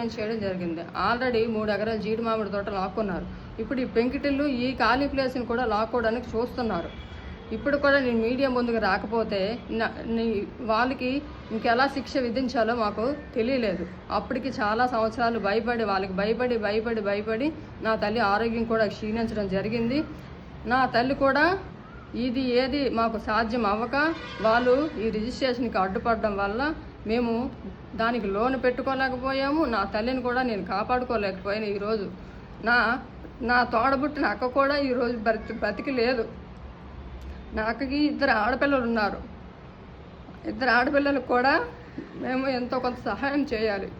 నేను చేయడం జరిగింది. ఆల్రెడీ మూడు ఎకరాల జీడి మామిడి తోట లాక్కున్నారు. ఇప్పుడు ఈ పెంకిటిల్లు ఈ ఖాళీ ప్లేస్ని కూడా లాక్కోవడానికి చూస్తున్నారు. ఇప్పుడు కూడా నేను మీడియా ముందుకు రాకపోతే వాళ్ళకి ఇంకెలా శిక్ష విధించాలో మాకు తెలియలేదు. అప్పటికి చాలా సంవత్సరాలు భయపడి వాళ్ళకి భయపడి భయపడి భయపడి నా తల్లి ఆరోగ్యం కూడా క్షీణించడం జరిగింది. నా తల్లి కూడా ఇది ఏది మాకు సాధ్యం అవ్వక వాళ్ళు ఈ రిజిస్ట్రేషన్కి అడ్డుపడడం వల్ల మేము దానికి లోన్ పెట్టుకోలేకపోయాము. నా తల్లిని కూడా నేను కాపాడుకోలేకపోయాను ఈరోజు. నా నా తోడబుట్టిన అక్క కూడా ఈరోజు బ్రతి బ్రతికి లేదు నా అక్కకి ఇద్దరు ఆడపిల్లలు ఉన్నారు. ఇద్దరు ఆడపిల్లలకు కూడా మేము ఎంతో కొంత సహాయం చేయాలి.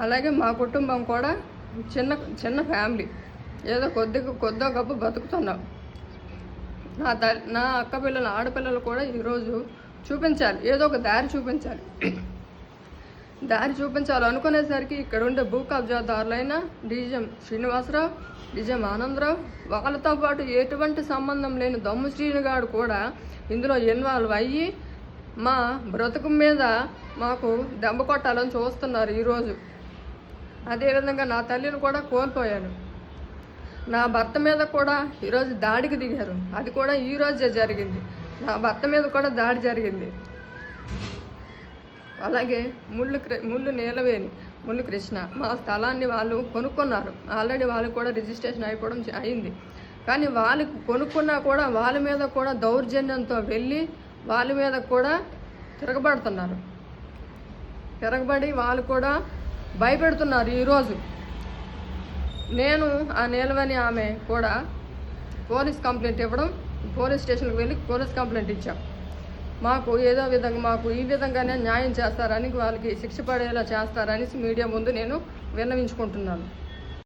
అలాగే మా కుటుంబం కూడా చిన్న చిన్న ఫ్యామిలీ. ఏదో కొద్దిగా కొద్దో గొప్ప బతుకుతున్నాం. నా తల్లి నా అక్క పిల్లలు ఆడపిల్లలు కూడా ఈరోజు చూపించాలి. ఏదో ఒక దారి చూపించాలి. దారి చూపించాలి అనుకునేసరికి ఇక్కడ ఉండే భూ కబ్జాదారులైన డిజం శ్రీనివాసరావు డిజం ఆనందరావు వాళ్ళతో పాటు ఎటువంటి సంబంధం లేని దమ్ము శ్రీనుగాడు కూడా ఇందులో ఇన్వాల్వ్ అయ్యి మా బ్రతుకు మీద మాకు దెబ్బ కొట్టాలని చూస్తున్నారు ఈరోజు. అదేవిధంగా నా తల్లిని కూడా కోల్పోయాను. నా భర్త మీద కూడా ఈరోజు దాడికి దిగారు. అది కూడా ఈ రోజే జరిగింది. నా భర్త మీద కూడా దాడి జరిగింది. అలాగే ముళ్ళు ముళ్ళు నీలవేణి ముళ్ళు కృష్ణ మా స్థలాన్ని వాళ్ళు కొనుక్కున్నారు. ఆల్రెడీ వాళ్ళకి కూడా రిజిస్ట్రేషన్ అయిపోవడం అయింది. కానీ వాళ్ళు కొనుక్కున్నా కూడా వాళ్ళ మీద కూడా దౌర్జన్యంతో వెళ్ళి వాళ్ళ మీద కూడా తిరగబడుతున్నారు. తిరగబడి వాళ్ళు కూడా భయపెడుతున్నారు ఈరోజు నేను ఆ నిలవని ఆమె కూడా పోలీస్ కంప్లైంట్ ఇవ్వడం పోలీస్ స్టేషన్కి వెళ్ళి పోలీస్ కంప్లైంట్ ఇచ్చాం. మాకు ఏదో విధంగా మాకు ఈ విధంగానే న్యాయం చేస్తారని వాళ్ళకి శిక్ష పడేలా చేస్తారని మీడియా ముందు నేను విన్నవించుకుంటున్నాను.